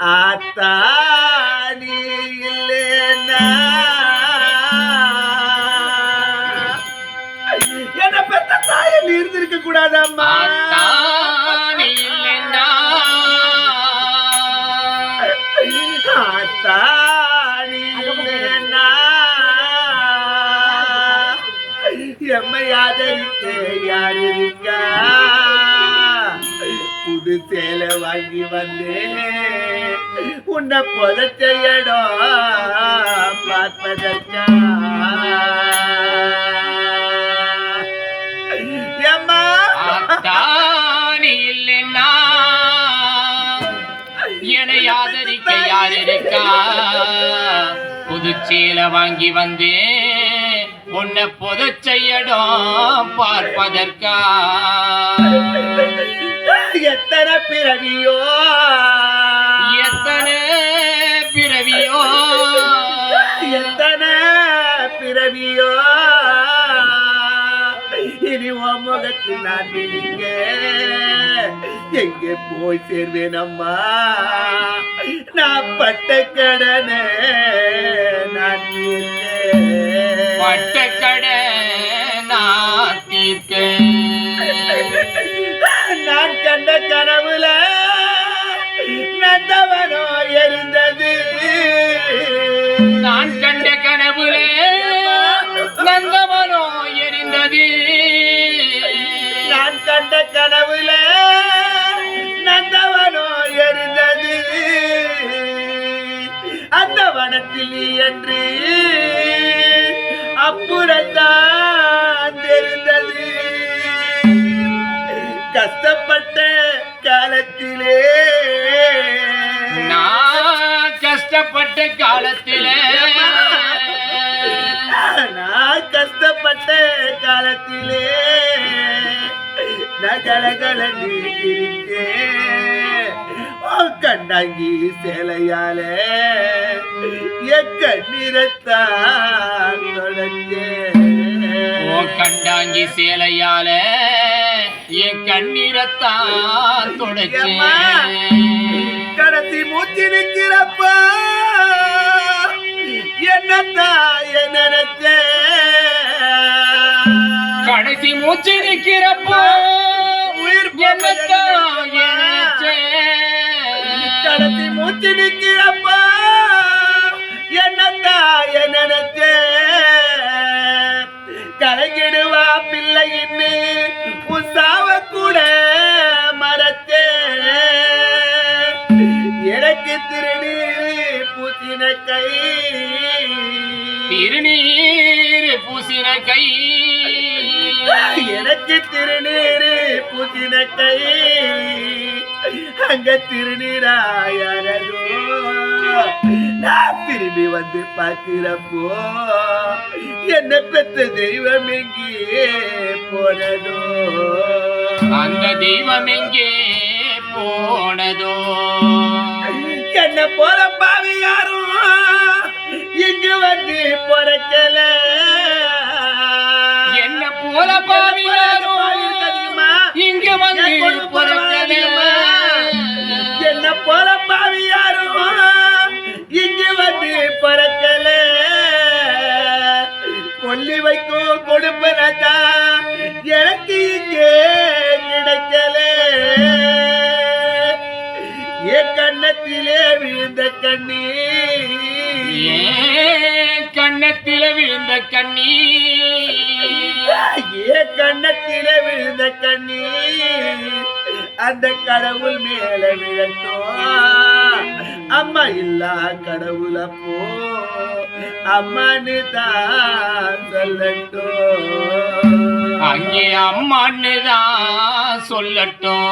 ஆத்தா நீ இல்லைன்னா என்ன பெத்த தாயை நீ இருந்திருக்க கூடாதம்மா. ஆத்தானி இல்லைன்னா எம்மை ஆதரிக்க யார் இருக்கா? புது சேலை வாங்கி வந்தேன். உன்னை புதைச்சையடோ பார்ப்பதற்கா. எம்மா ஆத்தானி இல்லைன்னா என்னை ஆதரிக்க யார் இருக்கா புதுச்சேல வாங்கி வந்தேன். உன்னை புதச்செய்யடும் பார்ப்பதற்கா. எத்தனை பிறவியோ? எத்தனை பிறவியோ? எத்தனை பிறவியோ? இனி முகத்தில் நான் விழிங்க எங்கே போய் சேர்வேன் அம்மா நான் பட்ட கடனை நந்தவனோ எரிந்தது நான் கண்ட கனவுலே நந்தவனோ எரிந்தது. நான் கண்ட கனவுல நந்தவனோ எரிந்தது. அந்த வனத்தில் நீ என்று அப்புறத்தான் தெரிந்தது. கஷ்டப்பட்ட காலத்திலே கஷ்டப்பட்ட காலத்திலே நான் கஷ்டப்பட்ட காலத்திலே கண்டாங்கி சேலையால என் கண்ணீரத்தான் ஓ கண்டாங்கி சேலையால என் கண்ணீரத்தான் தொடச்சேன் கடைசி மூச்சு நிற்கிறப்பா. என்னத்தான் நினைச்சேன் கடைசி மூச்சு நிக்கிறப்போ உயிர் என்னத்தான் நினைச்சேன். கடைசி மூச்சு நிற்கிறப்பா என்னத்தான் நினைச்சே கலங்கிடுவா பிள்ளையின்னு உசாவ கூட மறச்சே எனக்கு திருநீர் பூசின கை. திருநீர் பூசின கை. எனக்கு திருநீர் பூசின கை. அங்க திருநீராயனதோ நான் திரும்பி வந்து பார்க்கிறப்போ என்ன பெற்ற தெய்வம் எங்கே போனதோ? அந்த தெய்வம் எங்கே போனதோ? என்ன போல பாவி யாரும் இங்கு வந்து பிறக்கல. என்ன போல பாவியாரோ அதிகமா இங்க வந்து பிறக்கல. என்ன போல பாவி யாரும் இங்கு வந்து பிறக்கல. கொல்லி வைக்கும் கொடுப்பனதா எனக்கு கண்ணத்திலே விழுந்த கண்ணீர். கண்ணத்தில விழுந்த கண்ணீர்? ஏ கண்ணத்திலே விழுந்த கண்ணீர்? அந்த கடவுள் மேல விழட்டும். அம்மா இல்லா கடவுள் அப்போ அம்மான்னு தான் சொல்லட்டும். அங்கே அம்மான்னு தான் சொல்லட்டும்.